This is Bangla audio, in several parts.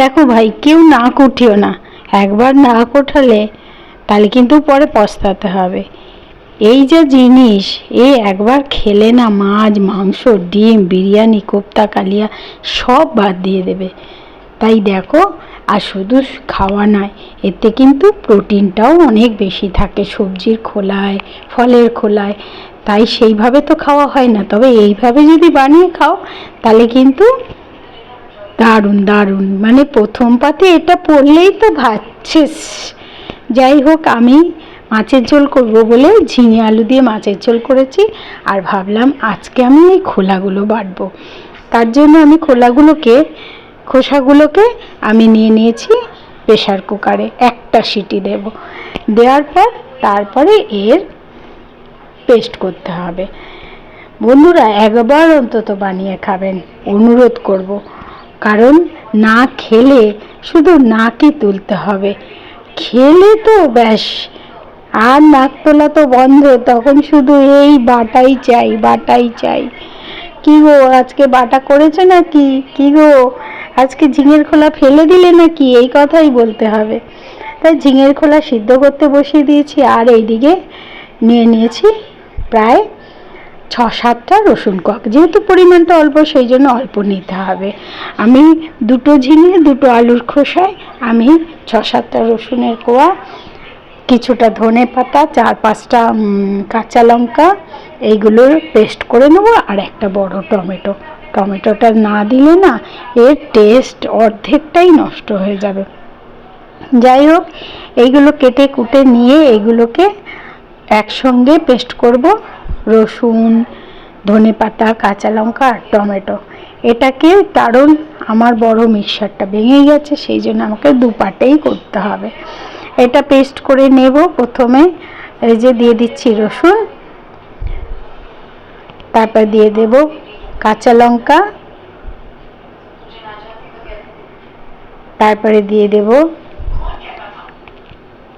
দেখো ভাই, কেউ না কুঠিও না। একবার না কোঠালে তাহলে কিন্তু পরে পস্তাতে হবে। এই যে জিনিস, এ একবার খেলে না মাছ, মাংস, ডিম, বিরিয়ানি, কোপ্তা, কালিয়া সব বাদ দিয়ে দেবে। তাই দেখো, আর শুধু খাওয়া নয়, এতে কিন্তু প্রোটিনটাও অনেক বেশি থাকে সবজির খোলায়, ফলের খোলায়। তাই সেইভাবে তো খাওয়া হয় না, তবে এইভাবে যদি বানিয়ে খাও, তাহলে কিন্তু দারুণ দারুণ। মানে প্রথম পাতে এটা পড়লেই তো শেষ যাই হোক, আমি মাছের ঝোল করব বলে ঝিঙে আলু দিয়ে মাছের ঝোল করেছি আর ভাবলাম আজকে আমি এই খোলাগুলো বাটবো। তার জন্য আমি খোলাগুলোকে, খোসাগুলোকে আমি নিয়ে নিয়েছি প্রেশার কুকারে, একটা সিটি দেব। দেওয়ার পর তারপরে এর পেস্ট করতে হবে। বন্ধুরা, একবার অন্তত বানিয়ে খাবেন। অনুরোধ করব। কারণ না খেলে শুধু নাকই তুলতে হবে। খেলে তো ব্যাস, আর নাক তোলা তো বন্ধ, তখন শুধু এই বাটাই চাই বাটাই চাই। কি গো, আজকে বাটা করেছ নাকি? কি গো, আজকে ঝিঙের খোলা ফেলে দিলে নাকি? এই কথাই বলতে হবে। তাই ঝিঙের খোলা সিদ্ধ করতে বসিয়ে দিয়েছি, আর এইদিকে নিয়ে নিয়েছি প্রায় ছ সাতটা রসুন কক। যেহেতু পরিমাণটা অল্প, সেই জন্য অল্প নিতে হবে। আমি দুটো ঝিঙে, দুটো আলুর খোসায় আমি ছ সাতটা রসুনের কোয়া, কিছুটা ধনে পাতা, চার পাঁচটা কাঁচা লঙ্কা এইগুলোর পেস্ট করে নেব আর একটা বড় টমেটো। টমেটোটা না দিলে না এর টেস্ট অর্ধেকটাই নষ্ট হয়ে যাবে। যাই হোক, এইগুলো কেটে কুটে নিয়ে এইগুলোকে একসঙ্গে পেস্ট করব। রসুন, ধনে পাতা, কাঁচা লঙ্কা আর টমেটো। এটাকে কারণ আমার বড় মিক্সারটা ভেঙে গেছে, সেই জন্য আমাকে দু পাটেই করতে হবে। এটা পেস্ট করে নেব প্রথমে। এই যে দিয়ে দিচ্ছি রসুন। তারপর দিয়ে দেব কাঁচা লঙ্কা। তারপরে দিয়ে দেব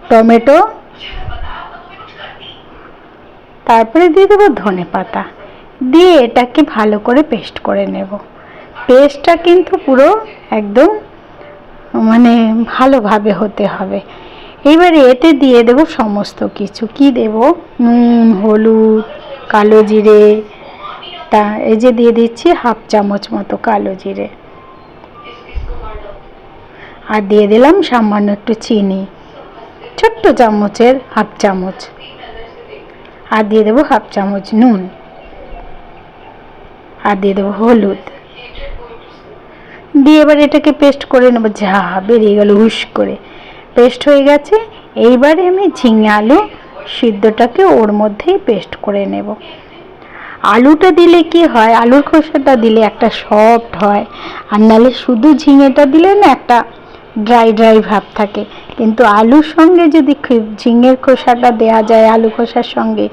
টমেটো। তারপরে দিয়ে দেবো ধনে পাতা। দিয়ে এটাকে ভালো করে পেস্ট করে নেব। পেস্টটা কিন্তু পুরো একদম মানে ভালোভাবে হতে হবে। এবারে এতে দিয়ে দেব সমস্ত কিছু। কি দেব? নুন, হলুদ, কালো জিরে, তা এই যে দিয়ে দিচ্ছি হাফ চামচ মতো কালো জিরে। আর দিয়ে দিলাম সামান্য একটু চিনি। ছোট্ট চামচের হাফ চামচ। আর দিয়ে দেবো হাফ চামচ নুন। আর দিয়ে দেবো হলুদ। দিয়ে এবার এটাকে পেস্ট করে নেব। যা বেরিয়ে গেল হুস করে। পেস্ট হয়ে গেছে। এইবারে আমি ঝিঙে আলু সিদ্ধটাকে ওর মধ্যেই পেস্ট করে নেব। আলুটা দিলে কি হয়? আলুর খোসাটা দিলে একটা সফট হয়। আর নাহলে শুধু ঝিঙেটা দিলে না একটা ড্রাই ড্রাই ভাব থাকে। কিন্তু আলুর সঙ্গে যদি ঝিঙের খোসাটা দেয়া যায়, আলু খোসার সঙ্গে,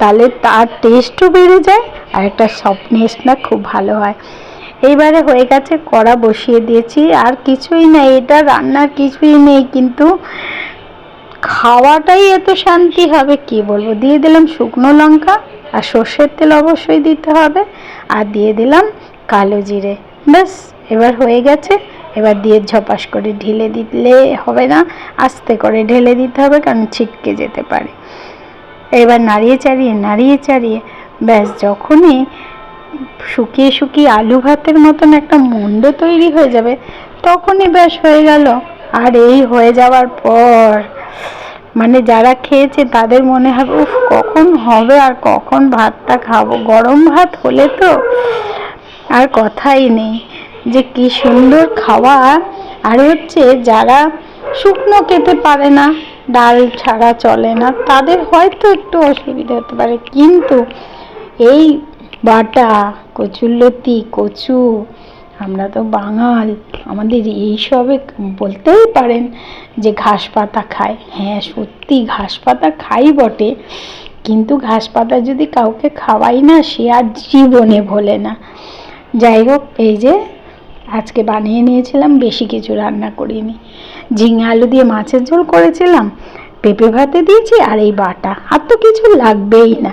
তাহলে তার টেস্টও বেড়ে যায় আর একটা সফটনেস না খুব ভালো হয়। এইবারে হয়ে গেছে, কড়া বসিয়ে দিয়েছি। আর কিছুই নেই এটা রান্নার কিছুই নেই, কিন্তু খাওয়াটাই এত শান্তি হবে কি বলব? দিয়ে দিলাম শুকনো লঙ্কা আর সর্ষের তেল অবশ্যই দিতে হবে। আর দিয়ে দিলাম কালো জিরে। ব্যাস, এবার হয়ে গেছে এবার দিয়ে ঝপাস করে ঢেলে দিলে হবে না, আস্তে করে ঢেলে দিতে হবে কারণ ছিটকে যেতে পারে। এবার নাড়িয়ে চাড়িয়ে নাড়িয়ে চাড়িয়ে, ব্যাস যখনই শুকিয়ে শুকিয়ে আলু ভাতের মতন একটা মন্ড তৈরি হয়ে যাবে, তখনই ব্যাস হয়ে গেল। আর এই হয়ে যাওয়ার পর মানে যারা খেয়েছে তাদের মনে হবে, উফ, কখন হবে আর কখন ভাতটা খাব? গরম ভাত হলে তো আর কথাই নেই। যে কি সুন্দর খাওয়া আর হচ্ছে যারা শুকনো খেতে পারে না, ডাল ছাড়া চলে না, তাদের হয়তো একটু অসুবিধা হতে পারে। কিন্তু এই বাটা, কচুরলতি, কচু, আমরা তো বাঙাল, আমাদের এইসবে বলতেই পারেন যে ঘাস পাতা খায়। হ্যাঁ সত্যি ঘাস পাতা খাই বটে, কিন্তু ঘাস পাতা যদি কাউকে খাওয়াই না, সে আর জীবনে ভোলে না। যাই হোক, এই যে আজকে বানিয়ে নিয়েছিলাম, বেশি কিছু রান্না করিনি। ঝিঙে আলু দিয়ে মাছের ঝোল করেছিলাম, পেঁপে ভাতে দিয়েছি আর এই বাটা। আর তো কিছু লাগবেই না।